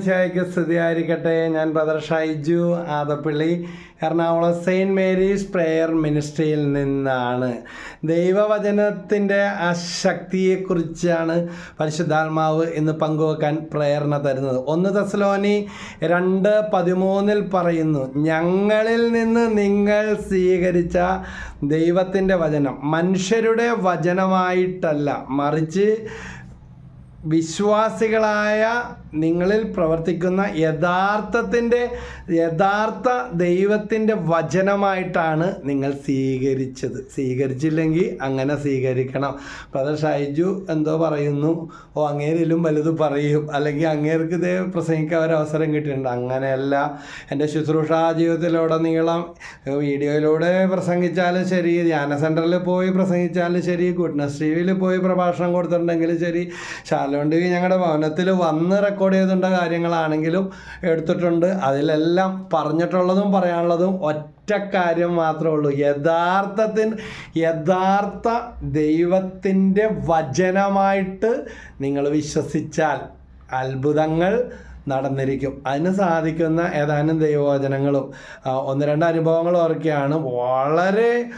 ശായിക്ക് സ്തുതിയായിരിക്കട്ടെ. ഞാൻ brother Shaiju Adappally. Ernakulam saint Mary's prayer മിനിസ്ട്രിയിൽ നിന്നാണ്. ദൈവവചനത്തിന്റെ ആ ശക്തിയെക്കുറിച്ചാണ് പരിശുദ്ധാത്മാവ് ഇന്ന് പങ്കുവെക്കാൻ പ്രേരണ തരുന്നത്. ഒന്ന് തസ്ലോനി രണ്ട് പതിമൂന്നിൽ പറയുന്നു ഞങ്ങളിൽ നിന്ന് നിങ്ങൾ സ്വീകരിച്ച ദൈവത്തിന്റെ വചനം മനുഷ്യരുടെ വചനമായിട്ടല്ല മറിച്ച് വിശ്വാസികളായ നിങ്ങളിൽ പ്രവർത്തിക്കുന്ന യഥാർത്ഥത്തിന്റെ യഥാർത്ഥ ദൈവത്തിന്റെ വചനമായിട്ടാണ് നിങ്ങൾ സ്വീകരിച്ചത്. സ്വീകരിച്ചില്ലെങ്കിൽ അങ്ങനെ സ്വീകരിക്കണം. ബ്രദർ ഷൈജു എന്തോ പറയുന്നു. ഓ അങ്ങേരിലും വലുത് പറയും. അല്ലെങ്കിൽ അങ്ങേർക്ക് ഇതേ പ്രസംഗിക്കാൻ ഒരു അവസരം കിട്ടിയിട്ടുണ്ട്. അങ്ങനെയല്ല. എന്റെ ശുശ്രൂഷാ ജീവിതത്തിലൂടെ നീളം വീഡിയോയിലൂടെ പ്രസംഗിച്ചാലും ശരി ധ്യാന സെന്ററിൽ പോയി പ്രസംഗിച്ചാലും ശരി ഗുഡ്നസ് ടി വിയിൽ പോയി പ്രഭാഷണം കൊടുത്തിട്ടുണ്ടെങ്കിലും ശരി ശാലോൺ ടി വി ഞങ്ങളുടെ ഭവനത്തിൽ വന്ന് റെക്കോർഡ് ചെയ്തിട്ടുള്ള കാര്യങ്ങളാണെങ്കിലും എടുത്തിട്ടുണ്ട്. അതിലെല്ലാം പറഞ്ഞിട്ടുള്ളതും പറയാനുള്ളതും ഒറ്റ കാര്യം മാത്രമേ ഉള്ളൂ. യഥാർത്ഥത്തിന് യഥാർത്ഥ ദൈവത്തിന്റെ വചനമായിട്ട് നിങ്ങൾ വിശ്വസിച്ചാൽ അത്ഭുതങ്ങൾ നടന്നിരിക്കും. അതിന് സാധിക്കുന്ന ഏതാനും ദൈവവചനങ്ങളും ഒന്ന് രണ്ട് അനുഭവങ്ങൾ ഓർക്കുകയാണ്. വളരെ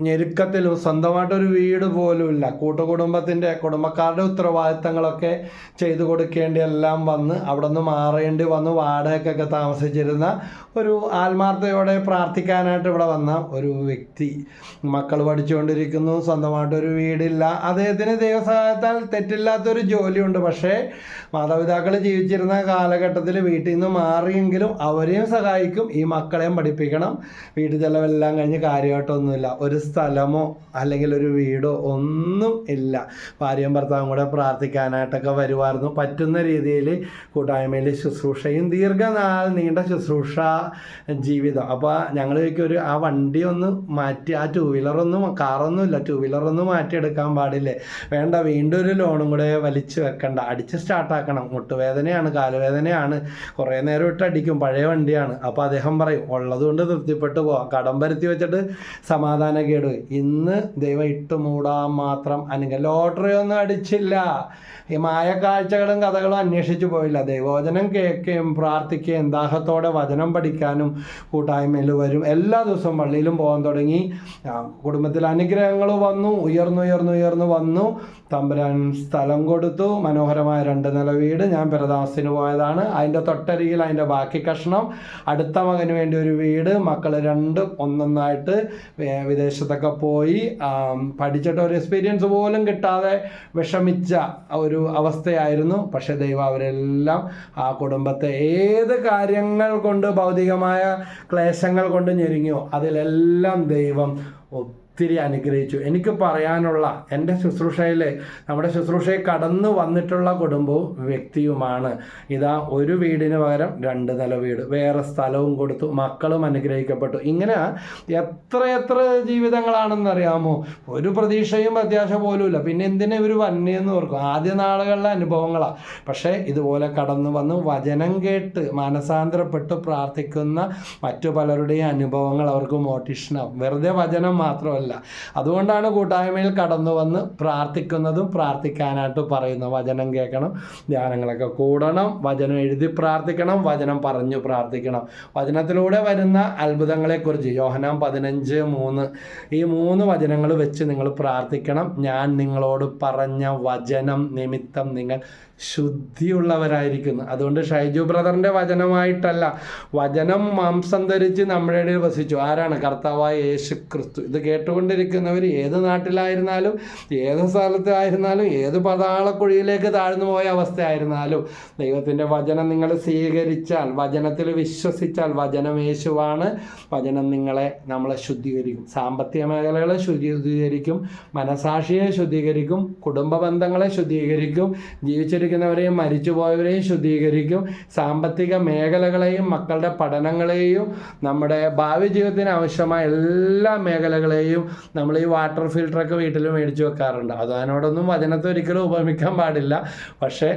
ഞെരുക്കത്തിലും സ്വന്തമായിട്ടൊരു വീട് പോലും ഇല്ല. കൂട്ടുകുടുംബത്തിന്റെ കുടുംബക്കാരുടെ ഉത്തരവാദിത്തങ്ങളൊക്കെ ചെയ്തു കൊടുക്കേണ്ടി എല്ലാം വന്ന് അവിടെ നിന്ന് മാറേണ്ടി വന്ന് വാടകയ്ക്കൊക്കെ താമസിച്ചിരുന്ന ഒരു ആത്മാർത്ഥയോടെ പ്രാർത്ഥിക്കാനായിട്ട് ഇവിടെ വന്ന ഒരു വ്യക്തി മക്കൾ പഠിച്ചുകൊണ്ടിരിക്കുന്നു സ്വന്തമായിട്ടൊരു വീടില്ല. അദ്ദേഹത്തിന് ദൈവസഹായത്താൽ തെറ്റില്ലാത്തൊരു ജോലിയുണ്ട്. പക്ഷേ മാതാപിതാക്കൾ ജീവിച്ചിരുന്ന കാലഘട്ടത്തിൽ വീട്ടിൽ നിന്ന് മാറിയെങ്കിലും അവരെയും സഹായിക്കും ഈ മക്കളെയും പഠിപ്പിക്കണം. വീട്ടു ചെലവെല്ലാം കഴിഞ്ഞ് കാര്യമായിട്ടൊന്നുമില്ല ഒരു സ്ഥലമോ അല്ലെങ്കിൽ ഒരു വീടോ ഒന്നും ഇല്ല. ഭാര്യയും ഭർത്താവും കൂടെ പ്രാർത്ഥിക്കാനായിട്ടൊക്കെ വരുമായിരുന്നു പറ്റുന്ന രീതിയിൽ കൂട്ടായ്മയിൽ ശുശ്രൂഷയും ദീർഘനാൾ നീണ്ട ശുശ്രൂഷ ജീവിതം. അപ്പോൾ ഞങ്ങൾ ഒരു ആ വണ്ടി ഒന്ന് മാറ്റി ആ ടൂ വീലറൊന്നും കാറൊന്നും ഇല്ല. ടൂ വീലറൊന്നും മാറ്റിയെടുക്കാൻ പാടില്ലേ? വേണ്ട വീണ്ടും ഒരു ലോണും കൂടെ വലിച്ചു വെക്കണ്ട. അടിച്ച് സ്റ്റാർട്ടാക്കണം മുട്ടുവേദനയാണ് കാലുവേദനയാണ്. കുറേ നേരം ഇട്ട് അടിക്കും. പഴയ വണ്ടിയാണ്. അപ്പോൾ അദ്ദേഹം പറയും ഉള്ളതുകൊണ്ട് തൃപ്തിപ്പെട്ട് പോവാം. കടം വരുത്തി വെച്ചിട്ട് സമാധാന കേട് ഇന്ന് ദൈവം ഇട്ടുമൂടാൻ മാത്രം അനുഗ്രഹം. ലോട്ടറി ഒന്നും അടിച്ചില്ല. ഈ മായ കാഴ്ചകളും കഥകളും അന്വേഷിച്ചു പോയില്ല. ദൈവവചനം കേൾക്കുകയും പ്രാർത്ഥിക്കുകയും ദാഹത്തോടെ വചനം പഠിക്കാനും കൂട്ടായ്മയിൽ വരും. എല്ലാ ദിവസവും പള്ളിയിലും പോകാൻ തുടങ്ങി. കുടുംബത്തിൽ അനുഗ്രഹങ്ങൾ വന്നു. ഉയർന്നു ഉയർന്നു ഉയർന്നു വന്നു. തമ്പുരാൻ സ്ഥലം കൊടുത്തു. മനോഹരമായ രണ്ട് നില വീട്. ഞാൻ പെരതാമസത്തിന് പോയതാണ്. അതിന്റെ തൊട്ടരികിൽ അതിന്റെ ബാക്കി കഷ്ണം. അടുത്ത മകന് വേണ്ടി ഒരു വീട്. മക്കൾ രണ്ട് ഒന്നൊന്നായിട്ട് വിദേശത്തൊക്കെ പോയി. പഠിച്ചിട്ട് ഒരു എക്സ്പീരിയൻസ് പോലും കിട്ടാതെ വിഷമിച്ച ഒരു അവസ്ഥയായിരുന്നു. പക്ഷെ ദൈവം അവരെല്ലാം ആ കുടുംബത്തെ ഏത് കാര്യങ്ങൾ കൊണ്ട് ഭൗതികമായ ക്ലേശങ്ങൾ കൊണ്ട് ഞെരുങ്ങിയോ അതിലെല്ലാം ദൈവം ഒത്തിരി അനുഗ്രഹിച്ചു. എനിക്ക് പറയാനുള്ള എന്റെ ശുശ്രൂഷയിൽ നമ്മുടെ ശുശ്രൂഷയിൽ കടന്നു വന്നിട്ടുള്ള കുടുംബവും വ്യക്തിയുമാണ്. ഇതാ ഒരു വീടിന് പകരം രണ്ട് നില വീട്. വേറെ സ്ഥലവും കൊടുത്തു മക്കളും അനുഗ്രഹിക്കപ്പെട്ടു. ഇങ്ങനെ എത്ര എത്ര ജീവിതങ്ങളാണെന്നറിയാമോ? ഒരു പ്രതീക്ഷയും പ്രത്യാശ പോലുമില്ല. പിന്നെ എന്തിനാ ഇവർ വന്നേന്ന് ഓർക്കും. ആദ്യ നാളുകളിലെ അനുഭവങ്ങളാണ് പക്ഷേ ഇതുപോലെ കടന്നു വന്ന് വചനം കേട്ട് മാനസാന്തരപ്പെട്ട് പ്രാർത്ഥിക്കുന്ന മറ്റു പലരുടെയും അനുഭവങ്ങൾ അവർക്ക് മോട്ടിഷനാവും വെറുതെ വചനം മാത്രമല്ല അതുകൊണ്ടാണ് കൂട്ടായ്മയിൽ കടന്നു വന്ന് പ്രാർത്ഥിക്കുന്നതും പ്രാർത്ഥിക്കാനായിട്ട് പറയുന്ന വചനം കേൾക്കണം. ധ്യാനങ്ങളൊക്കെ കൂടണം വചനം എഴുതി പ്രാർത്ഥിക്കണം വചനം പറഞ്ഞു പ്രാർത്ഥിക്കണം. വചനത്തിലൂടെ വരുന്ന അത്ഭുതങ്ങളെക്കുറിച്ച് യോഹനാം പതിനഞ്ച് മൂന്ന്. ഈ മൂന്ന് വചനങ്ങൾ വെച്ച് നിങ്ങൾ പ്രാർത്ഥിക്കണം. ഞാൻ നിങ്ങളോട് പറഞ്ഞ വചനം നിമിത്തം നിങ്ങൾ ശുദ്ധിയുള്ളവരായിരിക്കുന്നു. അതുകൊണ്ട് ഷൈജു ബ്രദറിന്റെ വചനമായിട്ടല്ല വചനം മാംസം ധരിച്ച് നമ്മുടെ ഇടയിൽ വസിച്ചു. ആരാണ്? കർത്താവായ യേശു ക്രിസ്തു ഇത് കേട്ടുകൊണ്ടിരിക്കുന്നവർ ഏത് നാട്ടിലായിരുന്നാലും ഏത് സ്ഥലത്തായിരുന്നാലും ഏത് പതാളക്കുഴിയിലേക്ക് താഴ്ന്നു പോയ അവസ്ഥയായിരുന്നാലും ദൈവത്തിന്റെ വചനം നിങ്ങൾ സ്വീകരിച്ചാൽ വചനത്തിൽ വിശ്വസിച്ചാൽ വചനം യേശുവാണ്. വചനം നിങ്ങളെ നമ്മളെ ശുദ്ധീകരിക്കും. സാമ്പത്തിക മേഖലകളെ ശുദ്ധീകരിക്കും. മനസാക്ഷിയെ ശുദ്ധീകരിക്കും. കുടുംബ ബന്ധങ്ങളെ ശുദ്ധീകരിക്കും. ജീവിച്ചിരിക്കുന്നവരെയും മരിച്ചുപോയവരെയും ശുദ്ധീകരിക്കും. സാമ്പത്തിക മേഖലകളെയും മക്കളുടെ പഠനങ്ങളെയും നമ്മുടെ ഭാവി ജീവിതത്തിന് ആവശ്യമായ എല്ലാ മേഖലകളെയും നമ്മൾ ഈ വാട്ടർ ഫിൽറ്ററൊക്കെ വീട്ടിൽ മേടിച്ചു വെക്കാറുണ്ട്. അത് അതിനോടൊന്നും വചനത്തെ ഒരിക്കലും ഉപമിക്കാൻ പാടില്ല. പക്ഷേ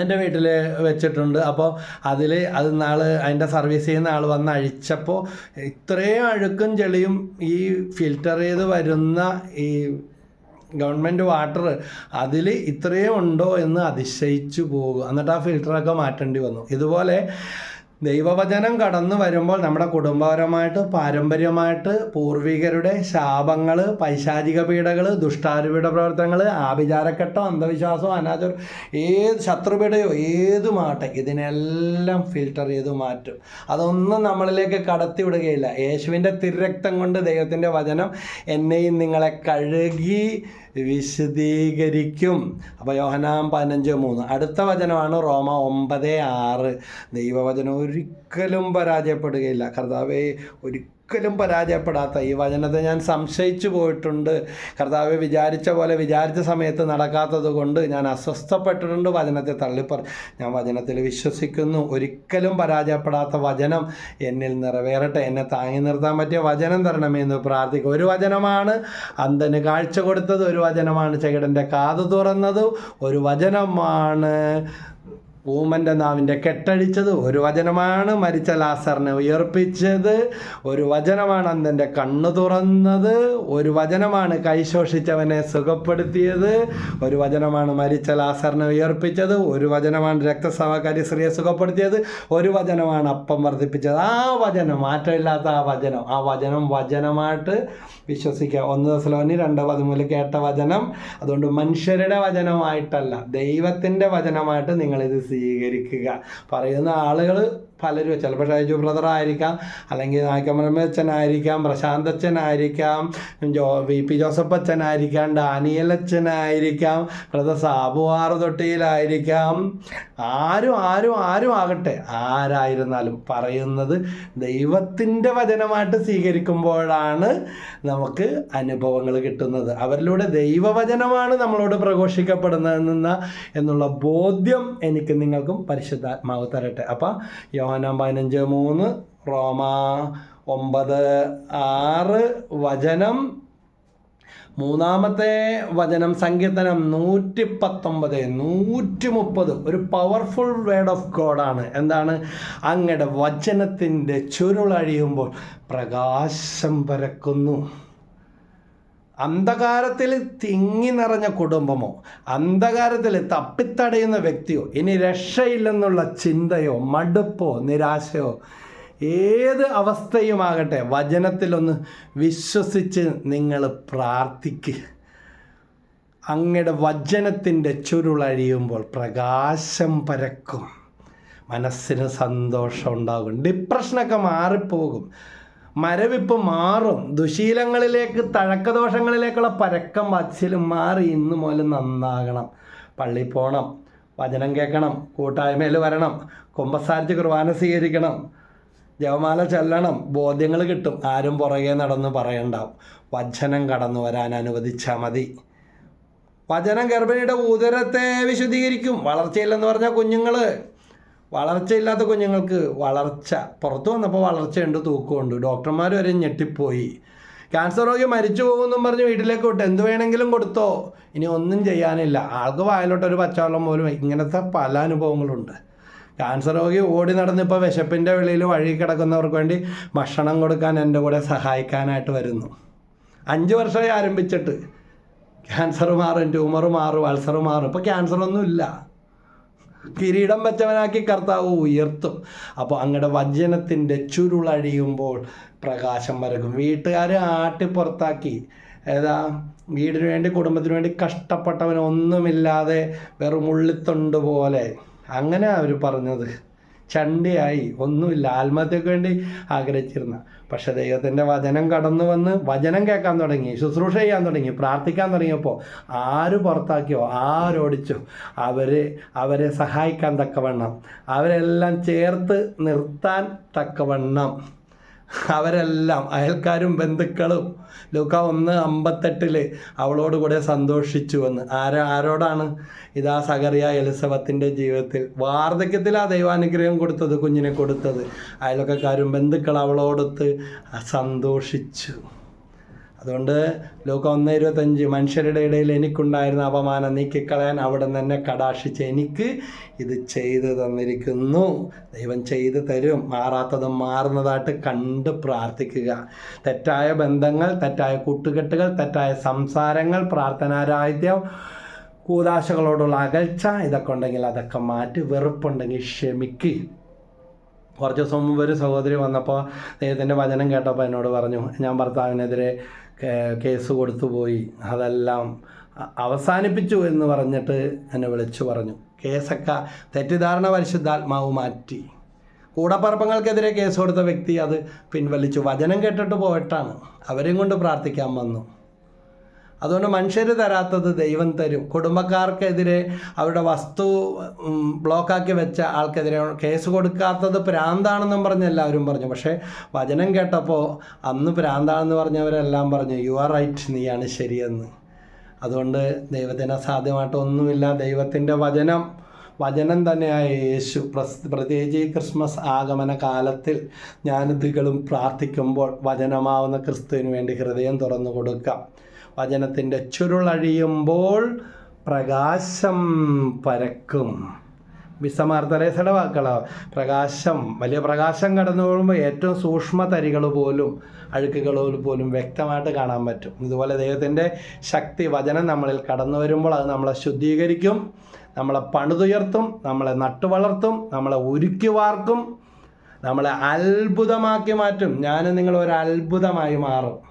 എന്റെ വീട്ടിൽ വെച്ചിട്ടുണ്ട്. അപ്പോൾ അതിൽ അത് നാൾ അതിന്റെ സർവീസ് ചെയ്യുന്ന ആൾ വന്ന് അഴിച്ചപ്പോൾ ഇത്രയും അഴുക്കും ചെളിയും ഈ ഫിൽറ്റർ ചെയ്ത് വരുന്ന ഈ ഗവൺമെന്റ് വാട്ടർ അതിൽ ഇത്രയേ ഉണ്ടോ എന്ന് അതിശയിച്ചു പോകും. എന്നിട്ട് ആ ഫിൽറ്ററൊക്കെ മാറ്റേണ്ടി വന്നു. ഇതുപോലെ ദൈവവചനം കടന്നു വരുമ്പോൾ നമ്മുടെ കുടുംബപരമായിട്ട് പാരമ്പര്യമായിട്ട് പൂർവികരുടെ ശാപങ്ങൾ പൈശാചിക പീഡകൾ ദുഷ്ടാരൂപിയുടെ പ്രവർത്തനങ്ങൾ ആഭിചാരക്കെട്ടോ അന്ധവിശ്വാസമോ അനാചാരം ഏത് ശത്രുപീഡയോ ഏതുമാട്ടെ ഇതിനെല്ലാം ഫിൽട്ടർ ചെയ്ത് മാറ്റും. അതൊന്നും നമ്മളിലേക്ക് കടത്തി വിടുകയില്ല യേശുവിന്റെ തിരക്തം കൊണ്ട് ദൈവത്തിന്റെ വചനം എന്നെയും നിങ്ങളെ കഴുകി വിശദീകരിക്കും. അപ്പോൾ യോഹനാം പതിനഞ്ച് മൂന്ന്. അടുത്ത വചനമാണ് റോമ ഒമ്പത് ആറ്. ദൈവവചനം ഒരിക്കലും പരാജയപ്പെടുകയില്ല. കർത്താവെ ഒരിക്കലും പരാജയപ്പെടാത്ത ഈ വചനത്തെ ഞാൻ സംശയിച്ചു പോയിട്ടുണ്ട്. കർത്താവ് വിചാരിച്ച പോലെ വിചാരിച്ച സമയത്ത് നടക്കാത്തത് കൊണ്ട് ഞാൻ അസ്വസ്ഥപ്പെട്ടിട്ടുണ്ട് വചനത്തെ തള്ളിപ്പറ ഞാൻ വചനത്തിൽ വിശ്വസിക്കുന്നു. ഒരിക്കലും പരാജയപ്പെടാത്ത വചനം എന്നിൽ നിറവേറട്ടെ. എന്നെ താങ്ങി നിർത്താൻ പറ്റിയ വചനം തരണമെന്ന് പ്രാർത്ഥിക്കും ഒരു വചനമാണ് അന്തന് കാഴ്ച കൊടുത്തത് ഒരു വചനമാണ് ചെകിടന്റെ കാത് തുറന്നത് ഒരു വചനമാണ് ഊമന്റെ നാവിന്റെ കെട്ടടിച്ചത് ഒരു വചനമാണ്. മരിച്ച ലാസറിനെ ഉയർപ്പിച്ചത് ഒരു വചനമാണ്. അന്തന്റെ കണ്ണു തുറന്നത് ഒരു വചനമാണ്. കൈശോഷിച്ചവനെ സുഖപ്പെടുത്തിയത് ഒരു വചനമാണ്. മരിച്ച ലാസറിനെ ഉയർപ്പിച്ചത് ഒരു വചനമാണ്. രക്തസഹകാരി സ്ത്രീയെ സുഖപ്പെടുത്തിയത് ഒരു വചനമാണ്. അപ്പം വർദ്ധിപ്പിച്ചത്. ആ വചനം മാറ്റമില്ലാത്ത ആ വചനം ആ വചനം വചനമായിട്ട് വിശ്വസിക്കുക. ഒന്ന് ദശലോനി രണ്ട് പതിമൂൽ കേട്ട വചനം. അതുകൊണ്ട് മനുഷ്യരുടെ വചനമായിട്ടല്ല ദൈവത്തിന്റെ വചനമായിട്ട് നിങ്ങളിത് സ്വീകരിക്കുക. പറയുന്ന ആളുകൾ പലരും ചിലപ്പോൾ ഷൈജു ബ്രദർ ആയിരിക്കാം അല്ലെങ്കിൽ നായ്ക്കമരമ്മ അച്ഛനായിരിക്കാം പ്രശാന്ത് അച്ഛനായിരിക്കാം ജോ വി പി ജോസഫ് അച്ഛനായിരിക്കാം ഡാനിയൽ അച്ഛനായിരിക്കാം ബ്രദർ സാബുവാറ് തൊട്ടിയിലായിരിക്കാം. ആരും ആരും ആരും ആകട്ടെ ആരായിരുന്നാലും പറയുന്നത് ദൈവത്തിന്റെ വചനമായിട്ട് സ്വീകരിക്കുമ്പോഴാണ് നമുക്ക് അനുഭവങ്ങൾ കിട്ടുന്നത്. അവരിലൂടെ ദൈവവചനമാണ് നമ്മളോട് പ്രഘോഷിക്കപ്പെടുന്നതെന്ന എന്നുള്ള ബോധ്യം എനിക്ക് നിങ്ങൾക്കും പരിശുദ്ധാത്മാവ് തരട്ടെ. അപ്പം യോഹനാം പതിനഞ്ച് മൂന്ന് റോമ ഒമ്പത് ആറ് വചനം മൂന്നാമത്തെ വചനം സങ്കീർത്തനം നൂറ്റി പത്തൊമ്പത് നൂറ്റി മുപ്പത് ഒരു പവർഫുൾ വേർഡ് ഓഫ് ഗോഡാണ് എന്താണ്? അങ്ങയുടെ വചനത്തിന്റെ ചുരുളഴിയുമ്പോൾ പ്രകാശം പരക്കുന്നു. അന്ധകാരത്തിൽ തിങ്ങി നിറഞ്ഞ കുടുംബമോ അന്ധകാരത്തിൽ തപ്പിത്തടയുന്ന വ്യക്തിയോ ഇനി രക്ഷയില്ലെന്നുള്ള ചിന്തയോ മടുപ്പോ നിരാശയോ ഏത് അവസ്ഥയുമാകട്ടെ വചനത്തിലൊന്ന് വിശ്വസിച്ച് നിങ്ങൾ പ്രാർത്ഥിക്കുക അങ്ങയുടെ വചനത്തിന്റെ ചുരുളഴിയുമ്പോൾ പ്രകാശം പരക്കും. മനസ്സിന് സന്തോഷം ഉണ്ടാകും. ഡിപ്രഷനൊക്കെ മാറിപ്പോകും. മരവിപ്പ് മാറും. ദുശീലങ്ങളിലേക്ക് തഴക്കദോഷങ്ങളിലേക്കുള്ള പരക്കം വച്ചിലും മാറി ഇന്ന് മുതൽ നന്നാകണം. പള്ളി പോകണം വചനം കേൾക്കണം കൂട്ടായ്മയിൽ വരണം കുമ്പസാരിച്ച് കുർബാന സ്വീകരിക്കണം ജവമാല ചെല്ലണം ബോധ്യങ്ങൾ കിട്ടും. ആരും പുറകെ നടന്ന് പറയണ്ടാവും. വചനം കടന്നു വരാൻ അനുവദിച്ചാൽ മതി. വചനം ഗർഭിണിയുടെ ഉദരത്തെ വിശുദ്ധീകരിക്കും. വളർച്ചയില്ലെന്ന് പറഞ്ഞാൽ കുഞ്ഞുങ്ങൾ വളർച്ചയില്ലാത്ത കുഞ്ഞുങ്ങൾക്ക് വളർച്ച. പുറത്തു വന്നപ്പോൾ വളർച്ചയുണ്ട് തൂക്കമുണ്ട്. ഡോക്ടർമാർ വരെ ഞെട്ടിപ്പോയി. ക്യാൻസർ രോഗി മരിച്ചു പോകുമെന്നും പറഞ്ഞ് വീട്ടിലേക്ക് വിട്ട്. എന്ത് വേണമെങ്കിലും കൊടുത്തോ. ഇനി ഒന്നും ചെയ്യാനില്ല. ആൾക്ക് വായലോട്ടൊരു പച്ചവെള്ളം പോലും ഇങ്ങനത്തെ പല അനുഭവങ്ങളുണ്ട്. ക്യാൻസർ രോഗി ഓടി നടന്നിപ്പോൾ വിശപ്പിന്റെ വെളിയിൽ വഴി കിടക്കുന്നവർക്ക് വേണ്ടി ഭക്ഷണം കൊടുക്കാൻ എന്റെ കൂടെ സഹായിക്കാനായിട്ട് വരുന്നു. അഞ്ച് വർഷമായി ആരംഭിച്ചിട്ട് ക്യാൻസർ മാറും ട്യൂമർ മാറും അൾസർ മാറും. ഇപ്പോൾ ക്യാൻസറൊന്നും ഇല്ല കിരീടം വെച്ചവനാക്കി കർത്താവ് ഉയർത്തും. അപ്പോൾ അങ്ങയുടെ വചനത്തിന്റെ ചുരുളഴിയുമ്പോൾ പ്രകാശം വരകും വീട്ടുകാരെ ആട്ടി പുറത്താക്കി. ഏതാ? വീടിന് വേണ്ടി കുടുംബത്തിന് വേണ്ടി കഷ്ടപ്പെട്ടവൻ ഒന്നുമില്ലാതെ വെറും ഉള്ളിത്തൊണ്ട് പോലെ. അങ്ങനെ അവർ പറഞ്ഞത്. ചണ്ടിയായി ഒന്നുമില്ല. ആത്മഹത്യക്ക് വേണ്ടി ആഗ്രഹിച്ചിരുന്ന. പക്ഷെ ദൈവത്തിന്റെ വചനം കടന്നു വന്ന് വചനം കേൾക്കാൻ തുടങ്ങി ശുശ്രൂഷ ചെയ്യാൻ തുടങ്ങി പ്രാർത്ഥിക്കാൻ തുടങ്ങിയപ്പോൾ ആര് പുറത്താക്കിയോ ആരോടിച്ചോ അവർ അവരെ സഹായിക്കാൻ തക്കവണ്ണം അവരെല്ലാം ചേർത്ത് നിർത്താൻ തക്കവണ്ണം. അവരെല്ലാം അയൽക്കാരും ബന്ധുക്കളും. ലൂക്ക ഒന്ന് അമ്പത്തെട്ടിൽ അവളോട് കൂടെ സന്തോഷിച്ചു എന്ന് ആരാ ആരോടാണ് ഇതാ സകറിയ എലിസബത്തിന്റെ ജീവിതത്തിൽ? വാർദ്ധക്യത്തിൽ ആ ദൈവാനുഗ്രഹം കൊടുത്തത് കുഞ്ഞിനെ കൊടുത്തത്. അയൽക്കാരും ബന്ധുക്കൾ അവളോടൊത്ത് സന്തോഷിച്ചു. അതുകൊണ്ട് ലോക ഒന്ന് ഇരുപത്തഞ്ച് മനുഷ്യരുടെ ഇടയിൽ എനിക്കുണ്ടായിരുന്ന അപമാനം നീക്കിക്കളയാൻ അവിടെ തന്നെ കടാക്ഷിച്ച് എനിക്ക് ഇത് ചെയ്തു തന്നിരിക്കുന്നു. ദൈവം ചെയ്തു തരും. മാറാത്തതും മാറുന്നതായിട്ട് കണ്ട് പ്രാർത്ഥിക്കുക. തെറ്റായ ബന്ധങ്ങൾ തെറ്റായ കൂട്ടുകെട്ടുകൾ തെറ്റായ സംസാരങ്ങൾ പ്രാർത്ഥനാരാഹിത്യം കൂതാശകളോടുള്ള അകൽച്ച ഇതൊക്കെ ഉണ്ടെങ്കിൽ അതൊക്കെ മാറ്റി വെറുപ്പുണ്ടെങ്കിൽ ക്ഷമിക്കുക കുറച്ച് ദിവസം മുമ്പ് ഒരു സഹോദരി വന്നപ്പോൾ ദൈവത്തിന്റെ വചനം കേട്ടപ്പോൾ എന്നോട് പറഞ്ഞു ഞാൻ ഭർത്താവിനെതിരെ കേസ് കൊടുത്തുപോയി അതെല്ലാം അവസാനിപ്പിച്ചു എന്ന് പറഞ്ഞിട്ട് എന്നെ വിളിച്ചു പറഞ്ഞു. കേസൊക്കെ തെറ്റിദ്ധാരണ പരിശുദ്ധാത്മാവ് മാറ്റി. കൂടപ്പറപ്പങ്ങൾക്കെതിരെ കേസ് കൊടുത്ത വ്യക്തി അത് പിൻവലിച്ചു. വചനം കേട്ടിട്ട് പോയിട്ടാണ്. അവരെയും കൊണ്ട് പ്രാർത്ഥിക്കാൻ വന്നു. അതുകൊണ്ട് മനുഷ്യർ തരാത്തത് ദൈവം തരും. കുടുംബക്കാർക്കെതിരെ അവരുടെ വസ്തു ബ്ലോക്കാക്കി വെച്ച ആൾക്കെതിരെ കേസ് കൊടുക്കാത്തത് പ്രാന്താണെന്നും പറഞ്ഞ് എല്ലാവരും പറഞ്ഞു. പക്ഷേ വചനം കേട്ടപ്പോൾ അന്ന് പ്രാന്താണെന്ന് പറഞ്ഞവരെല്ലാം പറഞ്ഞു യു ആർ റൈറ്റ് നീയാണ് ശരിയെന്ന്. അതുകൊണ്ട് ദൈവത്തിന് അസാധ്യമായിട്ടൊന്നുമില്ല ദൈവത്തിന്റെ വചനം വചനം തന്നെയായ യേശു. പ്രത്യേകിച്ച് ഈ ക്രിസ്മസ് ആഗമന കാലത്തിൽ ഞാനിതുകളും പ്രാർത്ഥിക്കുമ്പോൾ വചനമാവുന്ന ക്രിസ്തുവിന് വേണ്ടി ഹൃദയം തുറന്നു കൊടുക്കാം. വചനത്തിന്റെ ചുരുളഴിയുമ്പോൾ പ്രകാശം പരക്കും. വിസമാർത്തരേസയുടെ വാക്കുകളാണ് പ്രകാശം വലിയ പ്രകാശം കടന്നു പോകുമ്പോൾ ഏറ്റവും സൂക്ഷ്മ തരികൾ പോലും അഴുക്കുകൾ പോലും വ്യക്തമായിട്ട് കാണാൻ പറ്റും. ഇതുപോലെ ദൈവത്തിന്റെ ശക്തി വചനം നമ്മളിൽ കടന്നു വരുമ്പോൾ അത് നമ്മളെ ശുദ്ധീകരിക്കും നമ്മളെ പണിതുയർത്തും നമ്മളെ നട്ടുവളർത്തും നമ്മളെ ഉരുക്കി വാർക്കും നമ്മളെ അത്ഭുതമാക്കി മാറ്റും. ഞാൻ നിങ്ങൾ ഒരു അത്ഭുതമായി മാറും.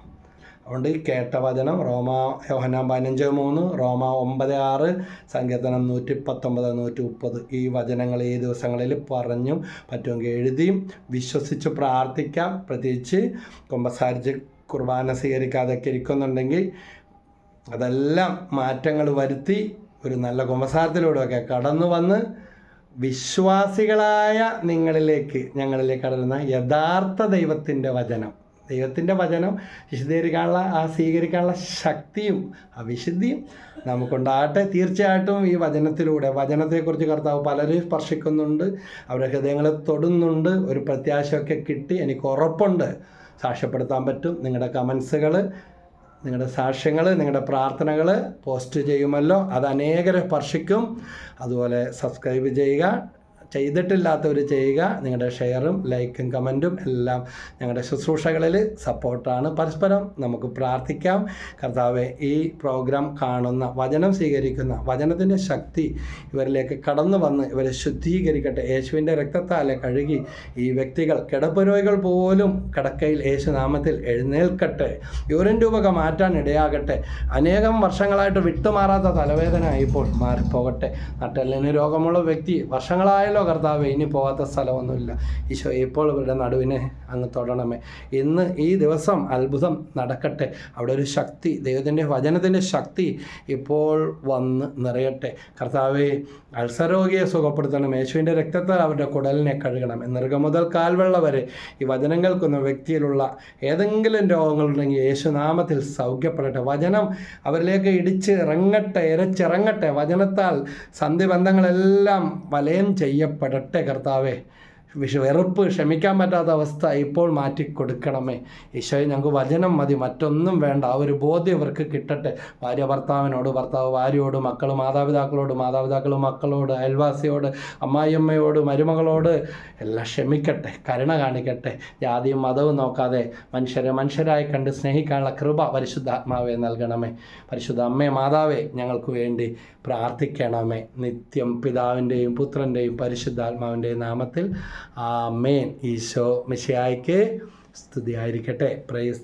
അതുകൊണ്ട് കേട്ട വചനം റോമ യോഹനാം പതിനഞ്ച് മൂന്ന് റോമ ഒമ്പത് ആറ് സങ്കീർത്തനം നൂറ്റി പത്തൊമ്പത് നൂറ്റി മുപ്പത് ഈ വചനങ്ങൾ ഈ ദിവസങ്ങളിൽ പറഞ്ഞും പറ്റുമെങ്കിൽ എഴുതിയും വിശ്വസിച്ച് പ്രാർത്ഥിക്കാം. പ്രത്യേകിച്ച് കുമ്പസാരിച്ച് കുർബാന സ്വീകരിക്കാതൊക്കെ ഇരിക്കുന്നുണ്ടെങ്കിൽ അതെല്ലാം മാറ്റങ്ങൾ വരുത്തി ഒരു നല്ല കുമ്പസാരത്തിലൂടെയൊക്കെ കടന്നു വന്ന് വിശ്വാസികളായ നിങ്ങളിലേക്ക് ഞങ്ങളിലേക്ക് കടന്ന യഥാർത്ഥ ദൈവത്തിന്റെ വചനം. ദൈവത്തിന്റെ വചനം വിശദീകരിക്കാനുള്ള ആ സ്വീകരിക്കാനുള്ള ശക്തിയും ആ വിശുദ്ധിയും നമുക്കുണ്ടാകട്ടെ. തീർച്ചയായിട്ടും ഈ വചനത്തിലൂടെ വചനത്തെക്കുറിച്ച് കർത്താവ് പലരും സ്പർശിക്കുന്നുണ്ട് അവരുടെ ഹൃദയങ്ങളെ തൊടുന്നുണ്ട് ഒരു പ്രത്യാശയൊക്കെ കിട്ടി എനിക്ക് ഉറപ്പുണ്ട്. സാക്ഷ്യപ്പെടുത്താൻ പറ്റും. നിങ്ങളുടെ കമൻസുകൾ നിങ്ങളുടെ സാക്ഷ്യങ്ങൾ നിങ്ങളുടെ പ്രാർത്ഥനകൾ പോസ്റ്റ് ചെയ്യുമല്ലോ. അത് അനേകരെ സ്പർശിക്കും. അതുപോലെ സബ്സ്ക്രൈബ് ചെയ്യുക. ചെയ്തിട്ടില്ലാത്തവർ ചെയ്യുക. നിങ്ങളുടെ ഷെയറും ലൈക്കും കമന്റും എല്ലാം ഞങ്ങളുടെ ശുശ്രൂഷകളിൽ സപ്പോർട്ടാണ്. പരസ്പരം നമുക്ക് പ്രാർത്ഥിക്കാം. കർത്താവെ ഈ പ്രോഗ്രാം കാണുന്ന വചനം സ്വീകരിക്കുന്ന വചനത്തിന്റെ ശക്തി ഇവരിലേക്ക് കടന്നു വന്ന് ഇവരെ ശുദ്ധീകരിക്കട്ടെ. യേശുവിന്റെ രക്തത്താലെ കഴുകി ഈ വ്യക്തികൾ കിടപ്പുരോഗികൾ പോലും കിടക്കയിൽ യേശുനാമത്തിൽ എഴുന്നേൽക്കട്ടെ. യൂറിൻ രൂപക മാറ്റാൻ ഇടയാകട്ടെ. അനേകം വർഷങ്ങളായിട്ട് വിട്ടുമാറാത്ത തലവേദന ഇപ്പോൾ മാറിപ്പോകട്ടെ. നട്ടെല്ലിന് രോഗമുള്ള വ്യക്തി വർഷങ്ങളായല്ലോ കർത്താവ് ഇനി പോകാത്ത സ്ഥലമൊന്നുമില്ല. ഈശോ ഇപ്പോൾ ഇവരുടെ നടുവിനെ അങ്ങ് തൊടണമേ. ഇന്ന് ഈ ദിവസം അത്ഭുതം നടക്കട്ടെ. അവിടെ ഒരു ശക്തി ദൈവത്തിന്റെ വചനത്തിന്റെ ശക്തി ഇപ്പോൾ വന്ന് നിറയട്ടെ. കർത്താവെ അൾസരോഗിയെ സുഖപ്പെടുത്തണം. യേശുവിന്റെ രക്തത്താൽ അവരുടെ കുടലിനെ കഴുകണം. നിർഗം മുതൽ കാൽവെള്ള വരെ ഈ വചനം കേൾക്കുന്ന വ്യക്തിയിലുള്ള ഏതെങ്കിലും രോഗങ്ങളുണ്ടെങ്കിൽ യേശുനാമത്തിൽ സൗഖ്യപ്പെടട്ടെ. വചനം അവരിലേക്ക് ഇടിച്ച് ഇറങ്ങട്ടെ ഇരച്ചിറങ്ങട്ടെ വചനത്താൽ സന്ധിബന്ധങ്ങളെല്ലാം വലയം ചെയ്യപ്പെടട്ടെ കർത്താവേ. വിഷ വെറുപ്പ് ക്ഷമിക്കാൻ പറ്റാത്ത അവസ്ഥ ഇപ്പോൾ മാറ്റി കൊടുക്കണമേ ഈശോയെ ഞങ്ങൾക്ക് വചനം മതി. മറ്റൊന്നും വേണ്ട. ആ ഒരു ബോധ്യം ഇവർക്ക് കിട്ടട്ടെ. ഭാര്യ ഭർത്താവിനോട് ഭർത്താവ് ഭാര്യയോട് മക്കൾ മാതാപിതാക്കളോട് മാതാപിതാക്കൾ മക്കളോട് അയൽവാസിയോട് അമ്മായിയമ്മയോട് മരുമകളോട് എല്ലാം ക്ഷമിക്കട്ടെ. കരുണ കാണിക്കട്ടെ. ജാതിയും മതവും നോക്കാതെ മനുഷ്യരെ മനുഷ്യരായി കണ്ട് സ്നേഹിക്കാനുള്ള കൃപ പരിശുദ്ധാത്മാവെ നൽകണമേ. പരിശുദ്ധ അമ്മേ മാതാവേ ഞങ്ങൾക്ക് വേണ്ടി പ്രാർത്ഥിക്കണമേ. നിത്യം പിതാവിന്റെയും പുത്രന്റെയും പരിശുദ്ധാത്മാവിന്റെയും നാമത്തിൽ ആ മേൻ ഈശോ മിശിയായിക്ക് സ്തുതിയായിരിക്കട്ടെ. പ്രൈസ്